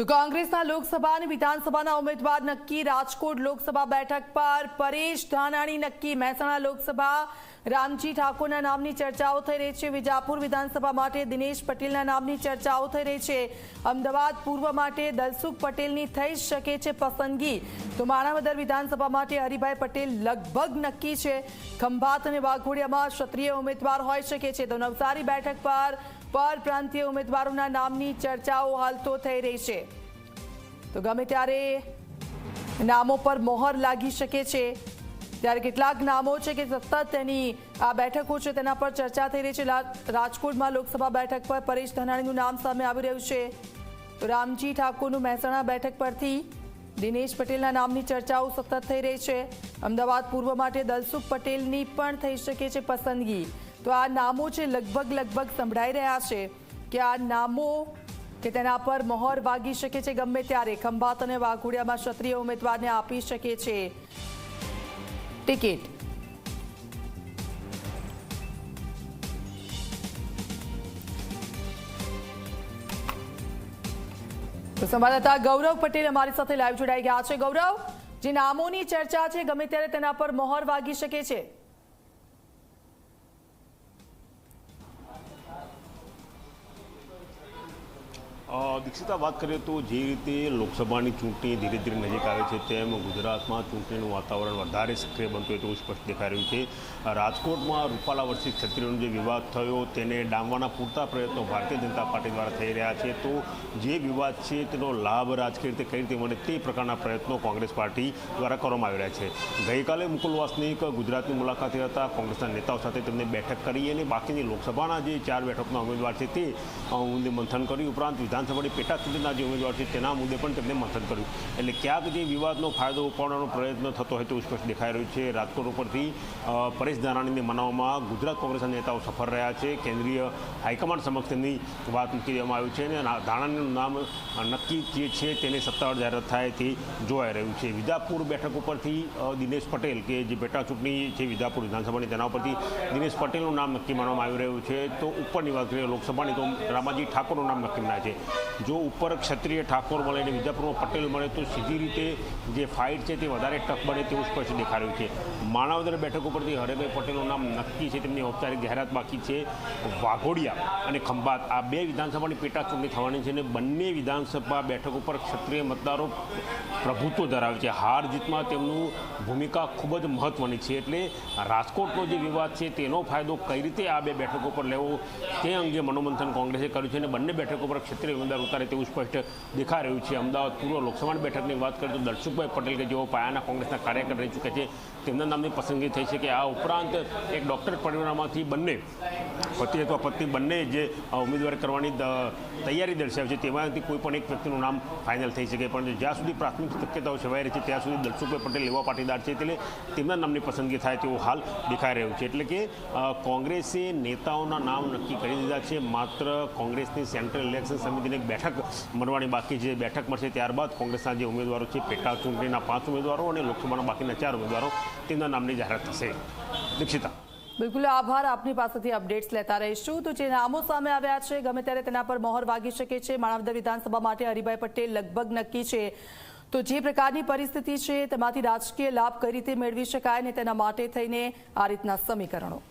તો કોંગ્રેસના લોકસભા અને વિધાનસભાના ઉમેદવાર નક્કી રાજકોટ લોકસભા બેઠક પર પરેશ ધાનાણી નક્કી મહેસાણા લોકસભા. રામજી ઠાકોરના નામની ચર્ચાઓ થઈ રહી છે. વિજાપુર વિધાનસભા માટે દિનેશ પટેલના નામની ચર્ચાઓ થઈ રહી છે. અમદાવાદ પૂર્વ માટે દલસુખ પટેલની થઈ શકે છે પસંદગી. તો માણાવદર વિધાનસભા માટે હરિભાઈ પટેલ લગભગ નક્કી છે. ખંભાત અને વાઘોડિયામાં ક્ષત્રિય ઉમેદવાર હોઈ શકે છે. તો નવસારી બેઠક પર પરપ્રાંતીય ઉમેદવારોના નામની ચર્ચાઓ હાલ તો થઈ રહી છે. તો ગમે ત્યારે નામો પર મોહર લાગી શકે છે, ત્યારે કેટલાક નામો છે કે સતત તેની આ બેઠકો છે તેના પર ચર્ચા થઈ રહી છે. રાજકોટમાં લોકસભા બેઠક પર પરેશ ધનાણીનું નામ સામે આવી રહ્યું છે. તો રામજી ઠાકોરનું મહેસાણા બેઠક પરથી દિનેશ પટેલના નામની ચર્ચાઓ સતત થઈ રહી છે. અમદાવાદ પૂર્વ માટે દલસુખ પટેલની પણ થઈ શકે છે પસંદગી. તો આ નામો છે લગભગ લગભગ સંભળાઈ રહ્યા છે કે આ નામો કે તેના પર મોહર વાગી શકે છે ગમે ત્યારે. ખંભાત અને વાઘોડિયામાં ક્ષત્રિય ઉમેદવારને આપી શકે છે ટિકિટ. તો સંવાદદાતા ગૌરવ પટેલ અમારી સાથે લાઈવ જોડાઈ ગયા છે. ગૌરવ, જે નામોની ચર્ચા છે, ગમે ત્યારે તેના પર મોહર વાગી શકે છે. દીક્ષિતા વાત કરીએ તો જે રીતે લોકસભાની ચૂંટણી ધીરે ધીરે નજીક આવે છે તેમ ગુજરાતમાં ચૂંટણીનું વાતાવરણ વધારે સક્રિય બનતું તેવું સ્પષ્ટ દેખાઈ રહ્યું છે. રાજકોટમાં રૂપાલા વર્ષી ક્ષત્રિયનો જે વિવાદ થયો તેને ડામવાના પૂરતા પ્રયત્નો ભારતીય જનતા પાર્ટી દ્વારા થઈ રહ્યા છે. તો જે વિવાદ છે તેનો લાભ રાજકીય રીતે કઈ રીતે મળે તે પ્રકારના પ્રયત્નો કોંગ્રેસ પાર્ટી દ્વારા કરવામાં આવી રહ્યા છે. ગઈકાલે મુકુલ વાસનિક ગુજરાતની મુલાકાતે હતા. કોંગ્રેસના નેતાઓ સાથે તેમને બેઠક કરી અને બાકીની લોકસભાના જે ચાર બેઠકના ઉમેદવાર છે તે મંથન કર્યું. ઉપરાંત વિધાનસભાની પેટા ચૂંટણીના જે ઉમેદવાર છે તેના મુદ્દે પણ તેમને મંથન કર્યું. એટલે ક્યાંક જે વિવાદનો ફાયદો ઉપાડવાનો પ્રયત્ન થતો હોય તેવું સ્પષ્ટ દેખાઈ રહ્યું છે. રાજકોટ ઉપરથી પરેશ ધાનાણીને મનાવવામાં ગુજરાત કોંગ્રેસના નેતાઓ સફળ રહ્યા છે. કેન્દ્રીય હાઈકમાન્ડ સમક્ષ તેમની વાત મૂકી દેવામાં આવી છે અને ધાણાનું નામ નક્કી જે છે તેની સત્તાવાર જાહેરાત થાય તે જોવાઈ રહ્યું છે. વિજાપુર બેઠક ઉપરથી દિનેશ પટેલ કે જે પેટા ચૂંટણી છે વિજાપુર વિધાનસભાની તેના ઉપરથી દિનેશ પટેલનું નામ નક્કી માનવામાં આવી રહ્યું છે. તો ઉપરની વાત કરીએ લોકસભાની, તો રામાજી ઠાકોરનું નામ નક્કી મનાય છે. જો ઉપર ક્ષત્રિય ઠાકોર મળે અને વિજાપુરમાં પટેલ મળે તો સીધી રીતે જે ફાઇટ છે તે વધારે ટફ બને તેવું સ્પષ્ટ દેખાઈ રહ્યું છે. માણાવદર બેઠક ઉપરથી હરેભાઈ પટેલનું નામ નક્કી છે. તેમની ઔપચારિક જાહેરાત બાકી છે. વાઘોડિયા અને ખંભાત આ બે વિધાનસભાની પેટા ચૂંટણી થવાની છે અને બંને વિધાનસભા બેઠક ઉપર ક્ષત્રિય મતદારો પ્રભુત્વ ધરાવે છે. હાર જીતમાં તેમનું ભૂમિકા ખૂબ જ મહત્વની છે. એટલે રાજકોટનો જે વિવાદ છે તેનો ફાયદો કઈ રીતે આ બે બેઠકો પર લેવો તે અંગે મનોમંથન કોંગ્રેસે કર્યું છે અને બંને બેઠકો પર ક્ષત્રિય ઉમેદવાર ઉતારે તેવું સ્પષ્ટ દેખાઈ રહ્યું છે. અમદાવાદ પૂર્વ લોકસભાની બેઠકની વાત કરીએ તો દર્શુકભાઈ પટેલ કે જેઓ પાયાના કોંગ્રેસના કાર્યકર રહી ચૂક્યા છે, તેમના નામની પસંદગી થઈ છે કે આ ઉપરાંત એક ડૉક્ટર પરિવારમાંથી બંને પતિ અથવા પત્ની બંને જે ઉમેદવાર કરવાની તૈયારી દર્શાવે છે, તેમાંથી કોઈ પણ એક વ્યક્તિનું નામ ફાઇનલ થઈ શકે. પણ જ્યાં સુધી પ્રાથમિક શક્યતાઓ છવાઈ રહી છે, ત્યાં સુધી દલસુખભાઈ પટેલ એવા પાટીદાર છે, એટલે તેમના નામની પસંદગી થાય તેવું હાલ દેખાઈ રહ્યું છે. એટલે કે કોંગ્રેસે નેતાઓના નામ નક્કી કરી દીધા છે. માત્ર કોંગ્રેસની સેન્ટ્રલ ઇલેક્શન સમિતિની એક બેઠક મળવાની બાકી છે. બેઠક મળશે ત્યારબાદ કોંગ્રેસના જે ઉમેદવારો છે, પેટા ચૂંટણીના પાંચ ઉમેદવારો અને લોકસભાના બાકીના ચાર ઉમેદવારો તેમના નામની જાહેરાત થશે. દીક્ષિતા. બિલકુલ, આભાર. આપની પાસેથી અપડેટ્સ લેતા રહીશું. તો જે નામો સામે આવ્યા છે, ગમે ત્યારે તેના પર મોહર વાગી શકે છે, માણાવદર વિધાનસભા માટે હરિભાઈ પટેલ લગભગ નક્કી છે. તો જે પ્રકારની પરિસ્થિતિ છે, તેમાંથી રાજકીય લાભ કઈ રીતે મેળવી શકાય ને તેના માટે થઈને આ રીતના સમીકરણો.